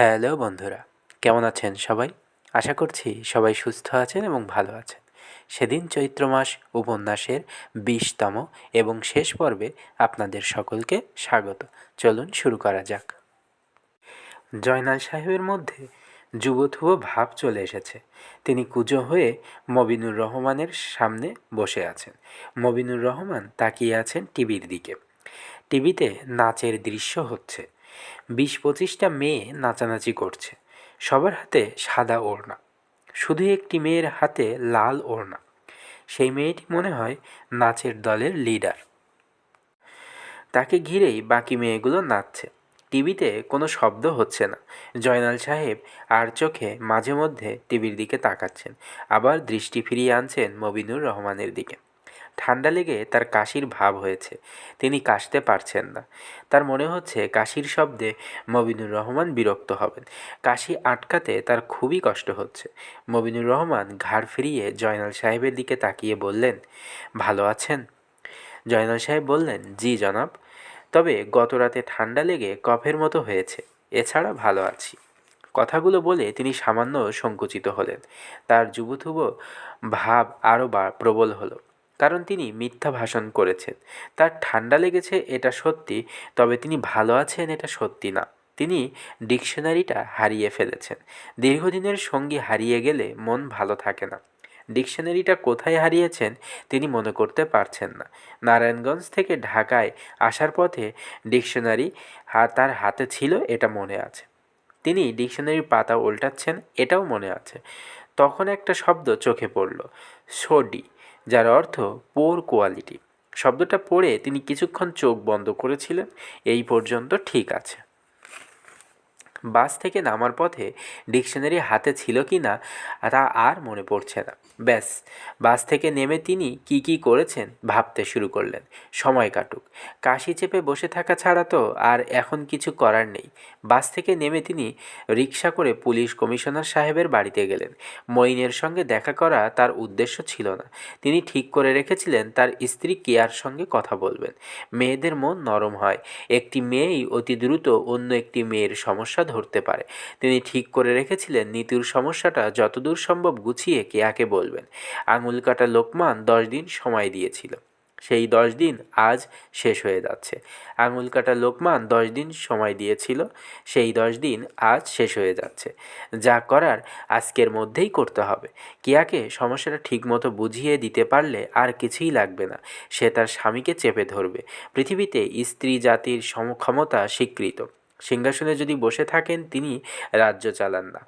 Hello বন্ধুরা, কেমন আছেন সবাই? আশা করছি সবাই সুস্থ আছেন এবং ভালো আছেন। সেদিন চৈত্র মাস উপন্যাসের বিশতম এবং শেষ পর্বে আপনাদের সকলকে স্বাগত। চলুন শুরু করা যাক। জয়নাল সাহেবের মধ্যে যুবথুব ভাব চলে এসেছে। তিনি কুজো হয়ে মবিনুর রহমানের সামনে বসে আছেন। মবিনুর রহমান তাকিয়ে আছেন টিভির দিকে। টিভিতে নাচের দৃশ্য হচ্ছে। বিশ পঁচিশটা মেয়ে নাচানাচি করছে। সবার হাতে সাদা ওড়না। শুধু একটি মেয়ের হাতে লাল ওড়না। সেই মেয়েটি মনে হয় নাচের দলের লিডার। তাকে ঘিরেই বাকি মেয়েগুলো নাচছে। টিভিতে কোনো শব্দ হচ্ছে না। জয়নাল সাহেব আর চোখে মাঝে মধ্যে টিভির দিকে তাকাচ্ছেন। আবার দৃষ্টি ফিরিয়ে আনছেন মবিনুর রহমানের দিকে। ঠান্ডা লেগে তার কাশির ভাব হয়েছে। তিনি কাশতে পারছেন না। তার মনে হচ্ছে কাশির শব্দে মবিনুর রহমান বিরক্ত হবেন। কাশি আটকাতে তার খুবই কষ্ট হচ্ছে। মবিনুর রহমান ঘাড় ফিরিয়ে জয়নাল সাহেবের দিকে তাকিয়ে বললেন, ভালো আছেন? জয়নাল সাহেব বললেন, জি জনাব। তবে গত রাতে ঠান্ডা লেগে কফের মতো হয়েছে। এছাড়া ভালো আছি। কথাগুলো বলে তিনি সামান্য সংকুচিত হলেন। তার যুবথুব ভাব আরও বা, প্রবল হলো। কারণ তিনি মিথ্যা ভাষণ করেছেন। তার ঠান্ডা লেগেছে এটা সত্যি, তবে তিনি ভালো আছেন এটা সত্যি না। তিনি ডিকশনারিটা হারিয়ে ফেলেছেন। দীর্ঘদিনের সঙ্গী হারিয়ে গেলে মন ভালো থাকে না। ডিকশনারিটা কোথায় হারিয়েছেন তিনি মনে করতে পারছেন না। নারায়ণগঞ্জ থেকে ঢাকায় আসার পথে ডিকশনারি তার হাতে ছিল এটা মনে আছে। তিনি ডিকশনারির পাতা উল্টাচ্ছেন এটাও মনে আছে। তখন একটা শব্দ চোখে পড়ল, সোডি। যার অর্থ পোর কোয়ালিটি শব্দটা পড়ে তিনি কিছুক্ষণ চোখ বন্ধ করেছিলেন, এই পর্যন্ত ঠিক আছে। বাস থেকে নামার পথে ডিকশনারি হাতে ছিল কি না, তা আর মনে পড়ছে না। ব্যাস, বাস থেকে নেমে তিনি কি কি করেছেন ভাবতে শুরু করলেন। সময় কাটুক। কাশি চেপে বসে থাকা ছাড়া তো আর এখন কিছু করার নেই। বাস থেকে নেমে তিনি রিক্সা করে পুলিশ কমিশনার সাহেবের বাড়িতে গেলেন। মইনের সঙ্গে দেখা করা তার উদ্দেশ্য ছিল না। তিনি ঠিক করে রেখেছিলেন তার স্ত্রী কেয়ার সঙ্গে কথা বলবেন। মেয়েদের মন নরম হয়। একটি মেয়েই অতি দ্রুত অন্য একটি মেয়ের সমস্যা ধরতে পারে। তিনি ঠিক করে রেখেছিলেন, নিতুর সমস্যাটা যতদূর সম্ভব গুছিয়ে কেয়াকে বলবেন। আঙুল কাটা লোকমান দশ দিন সময় দিয়েছিল। সেই দশ দিন আজ শেষ হয়ে যাচ্ছে। আঙুল কাটা লোকমান দশ দিন সময় দিয়েছিল, সেই দশ দিন আজ শেষ হয়ে যাচ্ছে। যা করার আজকের মধ্যেই করতে হবে। কিয়াকে সমস্যাটা ঠিকমতো বুঝিয়ে দিতে পারলে আর কিছুই লাগবে না। সে তার স্বামীকে চেপে ধরবে। পৃথিবীতে স্ত্রী জাতির সমক্ষমতা স্বীকৃত। সিংহাসনে যদি বসে থাকেন, তিনি রাজ্য চালান না।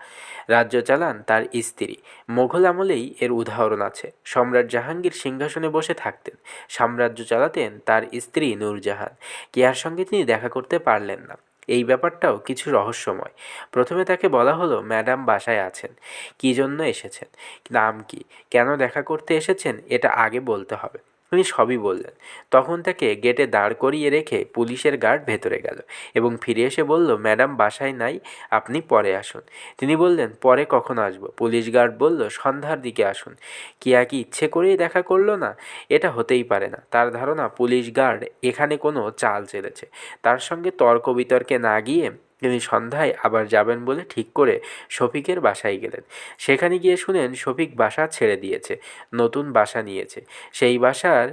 রাজ্য চালান তার স্ত্রী। মোঘল আমলেই এর উদাহরণ আছে। সম্রাট জাহাঙ্গীর সিংহাসনে বসে থাকতেন। সাম্রাজ্য চালাতেন তার স্ত্রী নূরজাহান। কেয়ার সঙ্গে তিনি দেখা করতে পারলেন না। এই ব্যাপারটাও কিছু রহস্যময়। প্রথমে তাকে বলা হলো, ম্যাডাম বাসায় আছেন। কী জন্য এসেছেন? নাম কি? কেন দেখা করতে এসেছেন? এটা আগে বলতে হবে। তিনি সবই বললেন। তখন তাকে গেটে দাঁড় করিয়ে রেখে পুলিশের গার্ড ভেতরে গেল এবং ফিরে এসে বলল, ম্যাডাম, বাসায় নাই, আপনি পরে আসুন। তিনি বললেন, পরে কখন আসব? পুলিশ গার্ড বলল, সন্ধ্যার দিকে আসুন। কিয়া কি ইচ্ছে করেই দেখা করল না, এটা হতেই পারে না। তার ধারণা, পুলিশ গার্ড এখানে কোনো চাল চেলেছে তার সঙ্গে তর্ক বিতর্কে না গিয়ে তিনি সন্ধ্যায় আবার যাবেন বলে ঠিক করে শফিকের বাসায় গেলেন। সেখানে গিয়ে শুনেন শফিক বাসা ছেড়ে দিয়েছে, নতুন বাসা নিয়েছে। সেই বাসার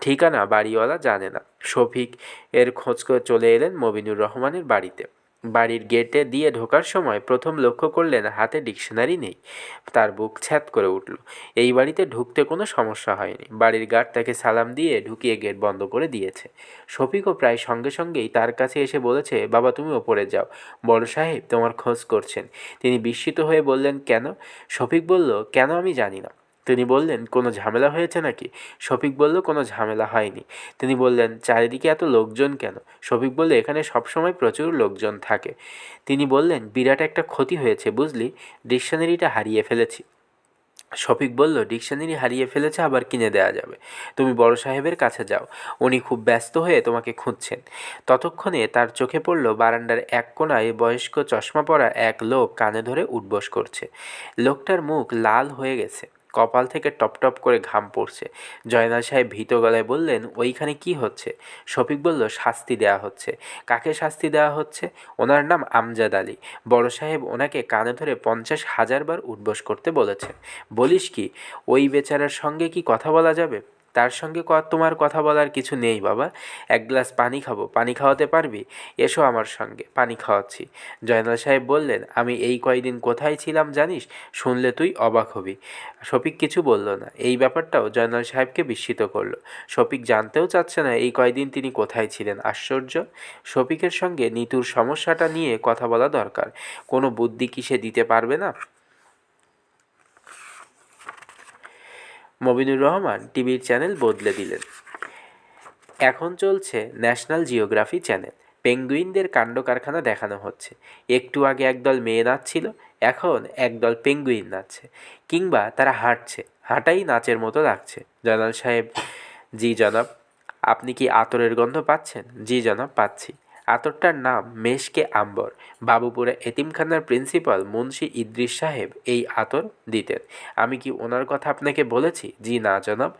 ঠিকানা বাড়িওয়ালা জানে না। শফিক এর খোঁজ করে চলে এলেন মবিনুর রহমানের বাড়িতে। বাড়ির গেটে দিয়ে ঢোকার সময় প্রথম লক্ষ্য করলেন হাতে ডিকশনারি নেই। তার বুক ছ্যাত করে উঠল। এই বাড়িতে ঢুকতে কোনো সমস্যা হয়নি। বাড়ির গার্ড তাকে সালাম দিয়ে ঢুকিয়ে গেট বন্ধ করে দিয়েছে। শফিকও প্রায় সঙ্গে সঙ্গেই তার কাছে এসে বলেছে, বাবা, তুমি ওপরে যাও। বড় সাহেব তোমার খোঁজ করছেন। তিনি বিস্মিত হয়ে বললেন, কেন? শফিক বলল, কেন আমি জানি না। তিনি বললেন, কোনো ঝামেলা হয়েছে নাকি? শফিক বলল, কোনো ঝামেলা হয়নি। তিনি বললেন, চারিদিকে এত লোকজন কেন? শফিক বলল, এখানে সবসময় প্রচুর লোকজন থাকে। তিনি বললেন, বিরাট একটা ক্ষতি হয়েছে, বুঝলি? ডিকশনারিটা হারিয়ে ফেলেছি। শফিক বলল, ডিকশনারি হারিয়ে ফেলেছে, আবার কিনে দেওয়া যাবে। তুমি বড় সাহেবের কাছে যাও। উনি খুব ব্যস্ত হয়ে তোমাকে খুঁজছেন। ততক্ষণে তার চোখে পড়ল বারান্দার এক কোনায় বয়স্ক চশমা পরা এক লোক কানে ধরে উঠবস করছে। লোকটার মুখ লাল হয়ে গেছে। কপাল থেকে টপ টপ করে ঘাম পড়ছে। জয়নাল সাহেব ভীত গলায় বললেন, ওইখানে কি হচ্ছে? শফিক বলল, শাস্তি দেয়া হচ্ছে। কাকে শাস্তি দেওয়া হচ্ছে? ওনার নাম আমজাদ আলী। বড় সাহেব ওনাকে কানে ধরে পঞ্চাশ হাজার বার উঠবস করতে বলেছেন বলিস কি, ওই বেচারার সঙ্গে কি কথা বলা যাবে? তার সঙ্গে তোমার কথা বলার কিছু নেই, বাবা। এক গ্লাস পানি খাব। পানি খাওয়াতে পারবি? এসো আমার সঙ্গে, পানি খাওয়াচ্ছি। জয়নাল সাহেব বললেন, আমি এই কয়দিন কোথায় ছিলাম জানিস? শুনলে তুই অবাক হবি। শফিক কিছু বলল না। এই ব্যাপারটাও জয়নাল সাহেবকে বিস্মিত করল। শফিক জানতেও চাচ্ছে না এই কয়দিন তিনি কোথায় ছিলেন। আশ্চর্য? শফিকের সঙ্গে নিতুর সমস্যাটা নিয়ে কথা বলা দরকার। কোনো বুদ্ধি কি সে দিতে পারবে না? মবিনুর রহমান টিভির চ্যানেল বদলে দিলেন। এখন চলছে ন্যাশনাল জিওগ্রাফি চ্যানেল। পেঙ্গুইনদের কাণ্ড কারখানা দেখানো হচ্ছে। একটু আগে একদল মেয়ে নাচছিল, এখন একদল পেঙ্গুইন নাচছে। কিংবা তারা হাঁটছে, হাঁটাই নাচের মতো লাগছে। জনাল সাহেব, জি জনাব, আপনি কি আতরের গন্ধ পাচ্ছেন? জি জনাব, পাচ্ছি। আতরটার নাম মেশকে আম্বর। বাবুপুরে এতিমখানার প্রিন্সিপাল মুন্সি ইদ্রিস সাহেব এই আতর দিতেন। আমি কি ওনার কথা আপনাকে বলেছি? জি না, জনাব।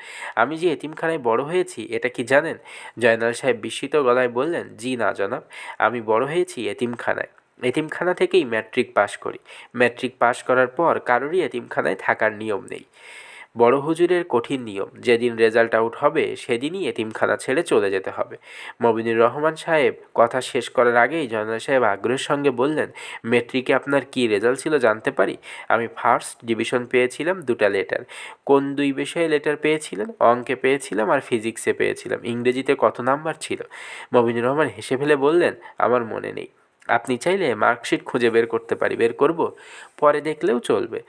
আমি যে এতিমখানায় বড় হয়েছি, এটা কি জানেন? জয়নাল সাহেব বিস্মিত গলায় বললেন, জি না, জনাব। আমি বড় হয়েছি এতিমখানায়। এতিমখানা থেকেই ম্যাট্রিক পাশ করি। ম্যাট্রিক পাশ করার পর কারোরই এতিমখানায় থাকার নিয়ম নেই। বড় হুজুরের কঠিন নিয়ম, যেদিন রেজাল্ট আউট হবে, সেদিনই এতিমখানা ছেড়ে চলে যেতে হবে। মবিনুর রহমান সাহেব কথা শেষ করার আগেই জয়নাল সাহেব আগ্রহের সঙ্গে বললেন, মেট্রিকে আপনার কি রেজাল্ট ছিল জানতে পারি? আমি ফার্স্ট ডিভিশন পেয়েছিলাম দুটা লেটার। কোন দুই বিষয়ে লেটার পেয়েছিলেন? অঙ্কে পেয়েছিলাম আর ফিজিক্সে পেয়েছিলাম। ইংরেজিতে কত নাম্বার ছিল? মবিনুর রহমান হেসে ফেলে বললেন, আমার মনে নেই। আপনি চাইলে মার্কশিট খুঁজে বের করতে পারি, বের করব। পরে দেখলেও চলবে।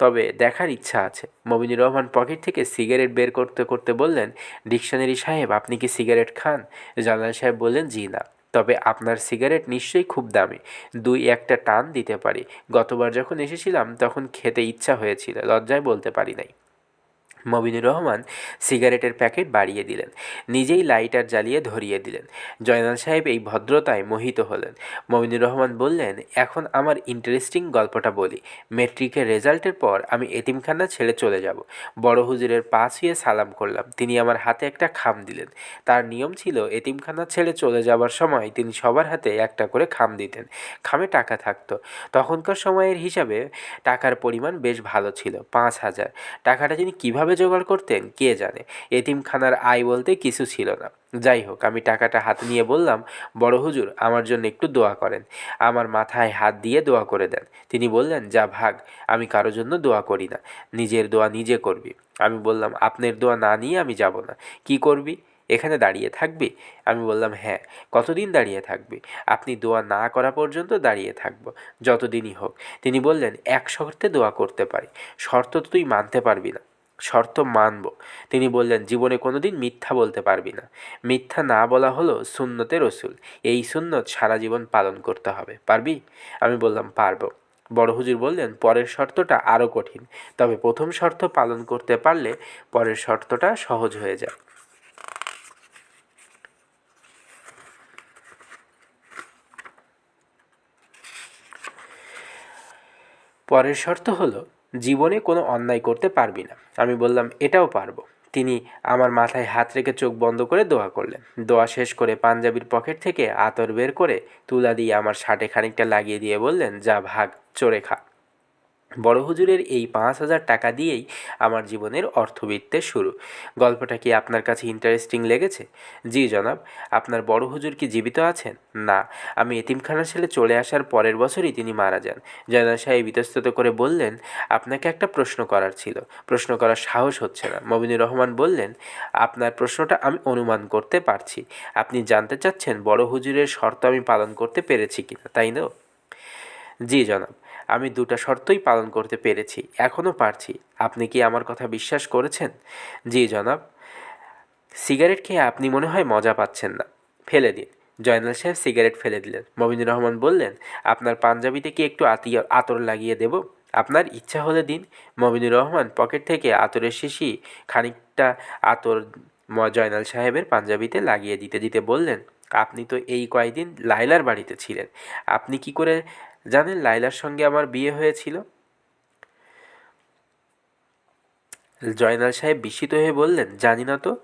তবে দেখার ইচ্ছা আছে। মবিনুর রহমান পকেট থেকে সিগারেট বের করতে করতে বললেন, ডিকশনারি সাহেব, আপনি কি সিগারেট খান? জানাল সাহেব বললেন, জি না। তবে আপনার সিগারেট নিশ্চয়ই খুব দামি। দুই একটা টান দিতে পারি। গতবার যখন এসেছিলাম, তখন খেতে ইচ্ছা হয়েছিল। লজ্জায় বলতে পারি নাই। মবিনুর রহমান সিগারেটের প্যাকেট বাড়িয়ে দিলেন। নিজেই লাইটার জ্বালিয়ে ধরিয়ে দিলেন। জয়নাল সাহেব এই ভদ্রতায় মোহিত হলেন। মবিনুর রহমান বললেন, এখন আমার ইন্টারেস্টিং গল্পটা বলি। মেট্রিকের রেজাল্টের পর আমি এতিমখানা ছেড়ে চলে যাব। বড় হুজুরের পা ছুঁয়ে সালাম করলাম। তিনি আমার হাতে একটা খাম দিলেন। তার নিয়ম ছিল এতিমখানা ছেড়ে চলে যাবার সময় তিনি সবার হাতে একটা করে খাম দিতেন। খামে টাকা থাকতো। তখনকার সময়ের হিসাবে টাকার পরিমাণ বেশ ভালো ছিল, পাঁচ হাজার। টাকাটা তিনি কীভাবে কীভাবে জোগাড় করতেন, কে জানে? এতিমখানার আয় বলতে কিছু ছিল না। যাই হোক, আমি টাকাটা হাতে নিয়ে বললাম, বড় হুজুর, আমার জন্য একটু দোয়া করেন। আমার মাথায় হাত দিয়ে দোয়া করে দেন। তিনি বললেন, যা ভাগ, আমি কারোর জন্য দোয়া করি না। নিজের দোয়া নিজে করবি। আমি বললাম, আপনার দোয়া না নিয়ে আমি যাব না। কি করবি? এখানে দাঁড়িয়ে থাকবি? আমি বললাম হ্যাঁ কতদিন দাঁড়িয়ে থাকবি? আপনি দোয়া না করা পর্যন্ত দাঁড়িয়ে থাকব, যতদিনই হোক। তিনি বললেন, এক শর্তে দোয়া করতে পারি। শর্ত তো তুই মানতে পারবি না। শর্ত মানব। তিনি বললেন, জীবনে কোনো দিন মিথ্যা বলতে পারবি না। মিথ্যা না বলা হলো সুন্নতে রসুল এই সুন্নত সারা জীবন পালন করতে হবে। পারবি? আমি বললাম, পারব। বড় হুজুর বললেন, পরের শর্তটা আরও কঠিন। তবে প্রথম শর্ত পালন করতে পারলে পরের শর্তটা সহজ হয়ে যায়। পরের শর্ত হলো জীবনে কোনো অন্যায় করতে পারবি না। আমি বললাম, এটাও পারব। তিনি আমার মাথায় হাত রেখে চোখ বন্ধ করে দোয়া করলেন। দোয়া শেষ করে পাঞ্জাবির পকেট থেকে আতর বের করে তুলা দিয়ে আমার শার্টে খানিকটা লাগিয়ে দিয়ে বললেন, যা ভাগ, চড়ে খা। বড় হুজুরের এই পাঁচ হাজার টাকা দিয়েই আমার জীবনের অর্থবিত্তের শুরু। গল্পটা কি আপনার কাছে ইন্টারেস্টিং লেগেছে? জি জনাব, আপনার বড় হুজুর কি জীবিত আছেন? না। আমি এতিমখানা ছেলে চলে আসার পরের বছরই তিনি মারা যান। জয়নাল সাহেব ইতস্তত করে বললেন, আপনাকে একটা প্রশ্ন করার ছিল। প্রশ্ন করার সাহস হচ্ছে না। মবিনুর রহমান বললেন, আপনার প্রশ্নটা আমি অনুমান করতে পারছি। আপনি জানতে চাচ্ছেন বড় হুজুরের শর্ত আমি পালন করতে পেরেছি কিনা, তাই না? জি জনাব আমি দুটা শর্তই পালন করতে পেরেছি এখনও পারছি। আপনি কি আমার কথা বিশ্বাস করেছেন? জি, জনাব। সিগারেট খেয়ে আপনি মনে হয় মজা পাচ্ছেন না। ফেলে দিন। জয়নাল সাহেব সিগারেট ফেলে দিলেন। মবিনুর রহমান বললেন, আপনার পাঞ্জাবিতে কি একটু আতিয়া আতর লাগিয়ে দেব? আপনার ইচ্ছা হলে দিন। মবিনুর রহমান পকেট থেকে আতরের শিশি খানিকটা আতর জয়নাল সাহেবের পাঞ্জাবিতে লাগিয়ে দিতে দিতে বললেন, আপনি তো এই কয়েকদিন লাইলার বাড়িতে ছিলেন। আপনি কি করে জানেন লাইলার সঙ্গে আমার বিয়ে হয়েছিল? জয়নাল সাহেব বিস্মিত হয়ে বললেন, জানি না তো,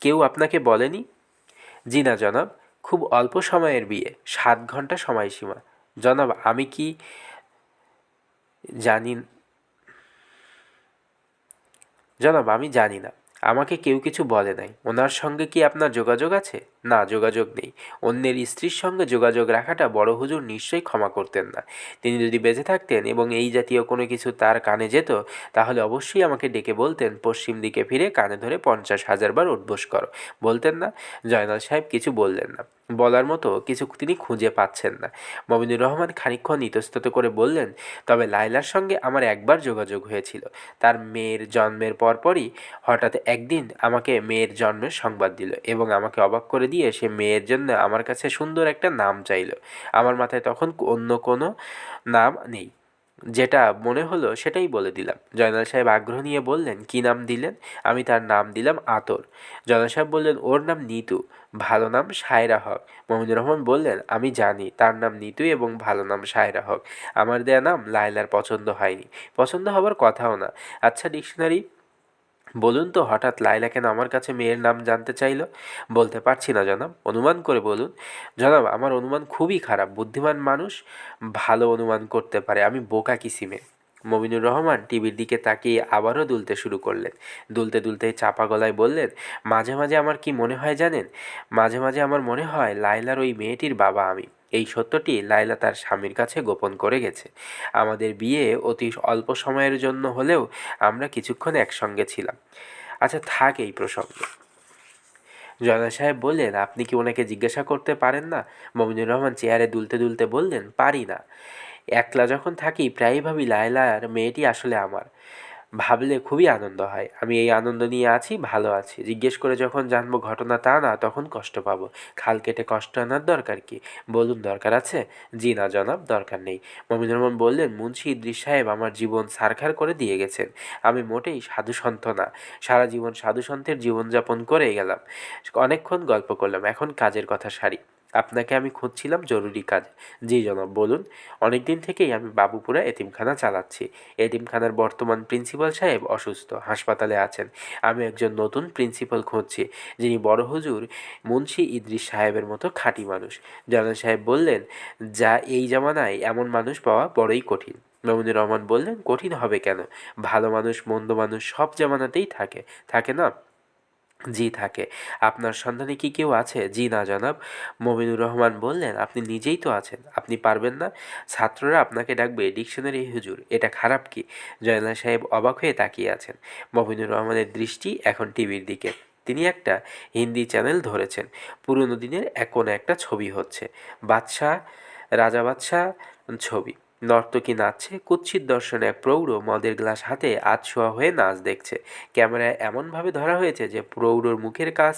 কেউ আপনাকে বলেনি? জি না জনাব, খুব অল্প সময়ের বিয়ে, সাত ঘণ্টা সময়সীমা। জনাব, আমি কি জানি জনাব, আমি জানি না। আমাকে কেউ কিছু বলে নাই। ওনার সঙ্গে কি আপনার যোগাযোগ আছে? না, যোগাযোগ নেই। অন্যের স্ত্রীর সঙ্গে যোগাযোগ রাখাটা বড় হুজুর নিশ্চয়ই ক্ষমা করতেন না। তিনি যদি বেঁচে থাকতেন এবং এই জাতীয় কোনো কিছু তার কানে যেত, তাহলে অবশ্যই আমাকে ডেকে বলতেন, পশ্চিম দিকে ফিরে কানে ধরে পঞ্চাশ হাজার বার উঠবোস করো। বলতেন না, জয়নাল সাহেব কিছু বললেন না। বলার মতো কিছু তিনি খুঁজে পাচ্ছেন না। মমিনুর রহমান খানিক্ষণ ইতস্তত করে বললেন, তবে লাইলার সঙ্গে আমার একবার যোগাযোগ হয়েছিল। তার মেয়ের জন্মের পরপরই হঠাৎ একদিন আমাকে মেয়ের জন্মের সংবাদ দিল এবং আমাকে অবাক করে দিয়ে সে মেয়ের জন্য আমার কাছে সুন্দর একটা নাম চাইল। আমার মাথায় তখন অন্য কোনো নাম নেই। যেটা মনে হলো সেটাই বলে দিলাম। জয়নাল সাহেব আগ্রহ নিয়ে বললেন, কী নাম দিলেন? আমি তার নাম দিলাম আতর। জয়নাল সাহেব বললেন, ওর নাম নিতু। ভালো নাম সায়রা হক। মমিনুর রহমান বললেন, আমি জানি, তার নাম নিতু এবং ভালো নাম সায়রা হক। আমার দেয়া নাম লায়লার পছন্দ হয়নি। পছন্দ হবার কথাও না। আচ্ছা ডিকশনারি বলুন তো, হঠাৎ লাইলা কেন আমার কাছে মেয়ের নাম জানতে চাইল? বলতে পারছি না, জনাব। অনুমান করে বলুন। জনাব, আমার অনুমান খুবই খারাপ। বুদ্ধিমান মানুষ ভালো অনুমান করতে পারে। আমি বোকা কিসিমে মমিনুর রহমান টিভির দিকে তাকিয়ে আবারও দুলতে শুরু করলেন। দুলতে দুলতে চাপা গলায় বললেন, মাঝে মাঝে আমার কি মনে হয় জানেন? মাঝে মাঝে আমার মনে হয় লাইলার ওই মেয়েটির বাবা আমি। এই সত্যটি লাইলা তার স্বামীর কাছে গোপন করে গেছে। আমাদের বিয়ে অতি অল্প সময়ের জন্য হলেও আমরা কিছুক্ষণ একসঙ্গে ছিলাম। আচ্ছা থাক এই প্রসঙ্গে। জয়না সাহেব বললেন, আপনি কি ওনাকে জিজ্ঞাসা করতে পারেন না? মমিনুর রহমান চেয়ারে দুলতে দুলতে বললেন, পারি না। একলা যখন থাকি, প্রায়ই ভাবি লায়লার মেয়েটি আসলে আমার। ভাবলে খুবই আনন্দ হয়। আমি এই আনন্দ নিয়ে আছি, ভালো আছি। জিজ্ঞেস করে যখন জানব ঘটনা তা না, তখন কষ্ট পাবো। খাল কেটে কষ্ট আনার দরকার কি? বলুন, দরকার আছে? জি না, জনাব, দরকার নেই। মমিনুর রহমান বললেন, মুন্সি ইদ্রিস সাহেব আমার জীবন সারখার করে দিয়ে গেছেন। আমি মোটেই সাধু সন্ত না। সারা জীবন সাধু সন্তের জীবনযাপন করে গেলাম। অনেকক্ষণ গল্প করলাম। এখন কাজের কথা সারি। আপনাকে আমি খুঁজছিলাম জরুরি কাজ। জি জনাব, বলুন। অনেক দিন থেকেই আমি বাবুপুরা এতিমখানা চালাচ্ছি। এতিমখানার বর্তমান প্রিন্সিপাল সাহেব অসুস্থ, হাসপাতালে আছেন। আমি একজন নতুন প্রিন্সিপাল খুঁজছি, যিনি বড় হুজুর মুন্সি ইদ্রিস সাহেবের মতো খাঁটি মানুষ। জানান সাহেব বললেন, যা এই জামানায় এমন মানুষ পাওয়া বড়ই কঠিন। মামুনুর রহমান বললেন, কঠিন হবে কেন? ভালো মানুষ, মন্দ মানুষ সব জামানাতেই থাকে। থাকে না? জি থাকে। আপনার সন্ধানে কি কেউ আছে? জি না, জনাব। মমিনুর রহমান বললেন, আপনি নিজেই তো আছেন, আপনি পারবেন না। ছাত্ররা আপনাকে ডাকবে, ডিকশনারি হুজুর, এটা খারাপ কি? জয়না সাহেব অবাক হয়ে তাকিয়ে আছেন। মমিনুর রহমানের দৃষ্টি এখন টিভির দিকে। তিনি একটা হিন্দি চ্যানেল ধরেছেন। পুরনো দিনের এক কোনো একটা ছবি হচ্ছে। বাদশাহ, রাজা বাদশাহ, ছবি। নর্তকী নাচছে, কুৎসিত দর্শনে এক প্রৌঢ় মদের গ্লাস হাতে আতশোয়া হয়ে নাচ দেখছে। ক্যামেরায় এমনভাবে ধরা হয়েছে যে প্রৌঢ়র মুখের কাছ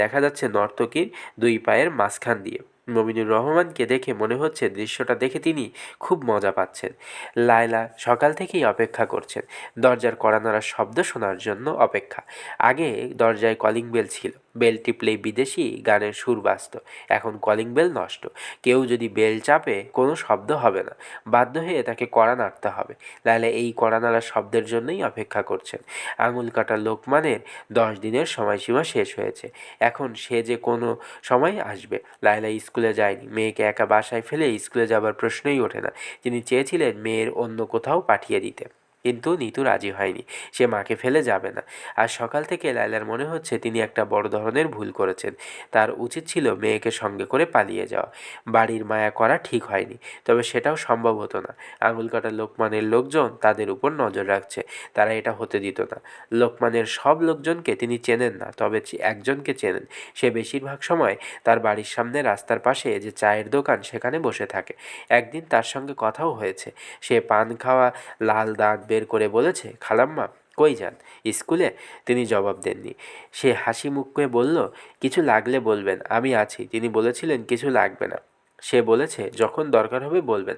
দেখা যাচ্ছে নর্তকীর দুই পায়ের মাঝখান দিয়ে। মমিনুর রহমানকে দেখে মনে হচ্ছে দৃশ্যটা দেখে তিনি খুব মজা পাচ্ছেন। লায়লা সকাল থেকেই অপেক্ষা করছেন। দরজার কড়া নাড়ার শব্দ শোনার জন্য অপেক্ষা। আগে দরজায় কলিং বেল ছিল। বেল টিপলেই বিদেশি গানের সুর বাজত। এখন কলিং বেল নষ্ট। কেউ যদি বেল চাপে, কোনো শব্দ হবে না। বাধ্য হয়ে তাকে কড়া নাড়তে হবে। লাইলা এই কড়া নাড়ার শব্দের জন্যই অপেক্ষা করছেন। আঙুল কাটার লোকমানের দশ দিনের সময়সীমা শেষ হয়েছে। এখন সে যে কোনো সময় আসবে। লাইলা স্কুলে যায়নি। মেয়েকে একা বাসায় ফেলে স্কুলে যাবার প্রশ্নই ওঠে না। তিনি চেয়েছিলেন মেয়ের অন্য কোথাও পাঠিয়ে দিতে। কিন্তু নিতু রাজি হয়নি। সে মাকে ফেলে যাবে না। আর সকাল থেকে লাইলার মনে হচ্ছে তিনি একটা বড় ধরনের ভুল করেছেন। তার উচিত ছিল মেয়েকে সঙ্গে করে পালিয়ে যাওয়া। বাড়ির মায়া করা ঠিক হয়নি। তবে সেটাও সম্ভব হতো না। আঙুল কাটা লোকমানের লোকজন তাদের উপর নজর রাখছে। তারা এটা হতে দিত না। লোকমানের সব লোকজনকে তিনি চেনেন না, তবে একজনকে চেনেন। সে বেশিরভাগ সময় তার বাড়ির সামনে রাস্তার পাশে যে চায়ের দোকান সেখানে বসে থাকে। একদিন তার সঙ্গে কথাও হয়েছে। সে পান খাওয়া, লাল দাঁত বের করে বলেছে, খালাম্মা, কই যান? স্কুলে? তিনি জবাব দেননি। সে হাসি মুখ করে বলল, কিছু লাগলে বলবেন, আমি আছি। তিনি বলেছিলেন, কিছু লাগবে না। সে বলেছে, যখন দরকার হবে বলবেন।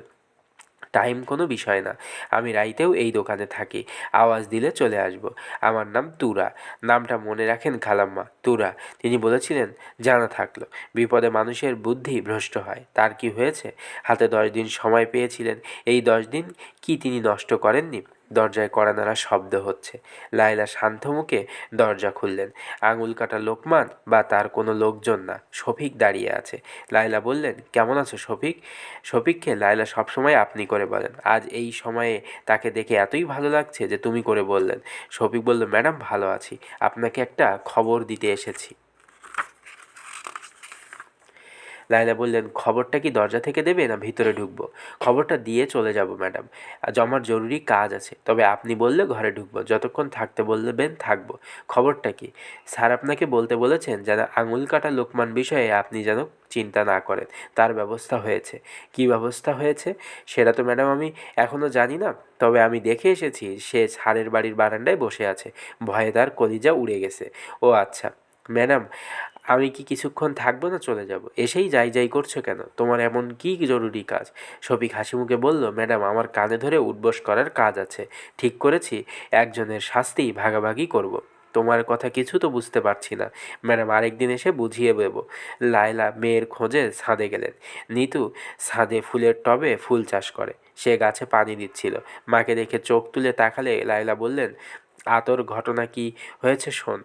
টাইম কোনো বিষয় না। আমি রাইতেও এই দোকানে থাকি। আওয়াজ দিলে চলে আসব। আমার নাম তুরা। নামটা মনে রাখেন খালাম্মা, তুরা। তিনি বলেছিলেন, জানা থাকল। বিপদে মানুষের বুদ্ধি ভ্রষ্ট হয়। তার কি হয়েছে? হাতে দশ দিন সময় পেয়েছিলেন। এই দশ দিন কি তিনি নষ্ট করেননি? দরজায় কড়ানাড়া শব্দ হচ্ছে। লায়লা শান্ত মুখে দরজা খুললেন। আঙুল কাটা লোকমান বা তার কোনো লোকজন না, শফিক দাঁড়িয়ে আছে। লায়লা বললেন, কেমন আছো শফিক? শফিককে লায়লা সবসময় আপনি করে বলেন। আজ এই সময়ে তাকে দেখে এতই ভালো লাগছে যে তুমি করে বললেন। শফিক বলল, ম্যাডাম, ভালো আছি। আপনাকে একটা খবর দিতে এসেছি। লায়লা বললেন, খবরটা কি দরজা থেকে দেবে না ভিতরে ঢুকবো? খবরটা দিয়ে চলে যাব, ম্যাডাম। আজ আমার জরুরি কাজ আছে। তবে আপনি বললে ঘরে ঢুকবো। যতক্ষণ থাকতে বলবেন, থাকব। খবরটা কি? স্যার আপনাকে বলতে বলেছেন যেন আঙুল কাটা লোকমান বিষয়ে আপনি যেন চিন্তা না করেন। তার ব্যবস্থা হয়েছে। কি ব্যবস্থা হয়েছে? সেটা তো, ম্যাডাম, আমি এখনও জানি না। তবে আমি দেখে এসেছি, সে স্যারের বাড়ির বারান্দায় বসে আছে। ভয়ে তার কলিজা উড়ে গেছে। ও আচ্ছা। ম্যাডাম আমি কি কিছুক্ষণ থাকব না চলে যাব? এসেই যাই যাই করছ কেন? তোমার এমন কি জরুরি কাজ? শফিক হাসি মুখে বলল, ম্যাডাম, আমার কানে ধরে উঠবোস করার কাজ আছে। ঠিক করেছি, একজনের শাস্তি ভাগাভাগি করব। তোমার কথা কিছু তো বুঝতে পারছি না। ম্যাডাম, আরেকদিন এসে বুঝিয়ে দেবো। লায়লা মেয়ের খোঁজে ছাদে গেলেন। নিতু ছাদে ফুলের টবে ফুল চাষ করে। সে গাছে পানি দিচ্ছিল। মাকে দেখে চোখ তুলে তাকালে লায়লা বললেন, আতর ঘটনা কি হয়েছে শোন।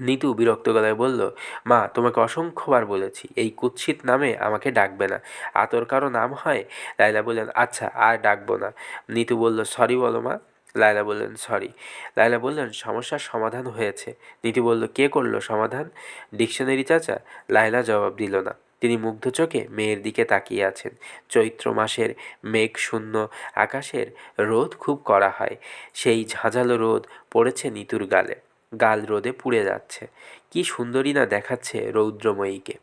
নিতু বিরক্ত গলায় বলল, মা, তোমাকে অসংখ্যবার বলেছি, এই কুৎসিত নামে আমাকে ডাকবে না। আতর কারও নাম হয়? লাইলা বললেন আচ্ছা আর ডাকবো না। নিতু বলল, সরি বলো মা। লায়লা বললেন, সরি। লায়লা বললেন, সমস্যার সমাধান হয়েছে। নিতু বলল, কে করল সমাধান? ডিকশনারি চাচা? লায়লা জবাব দিল না। তিনি মুগ্ধ চোখে মেয়ের দিকে তাকিয়ে আছেন। চৈত্র মাসের মেঘ শূন্য, আকাশের রোদ খুব করা হয়। সেই ঝাঁঝালো রোদ পড়েছে নিতুর গালে। গাল রোদে পুড়ে যাচ্ছে। কি সুন্দরী না দেখাচ্ছে রৌদ্রময়ীকে।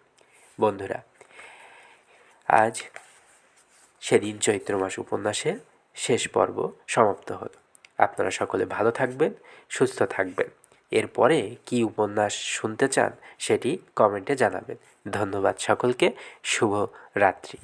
বন্ধুরা, আজ সেদিন চৈত্র মাস উপন্যাসের শেষ পর্ব সমাপ্ত হলো। আপনারা সকলে ভালো থাকবেন, সুস্থ থাকবেন। এরপরে কি উপন্যাস শুনতে চান সেটি কমেন্টে জানাবেন। ধন্যবাদ সকলকে, শুভ রাত্রি।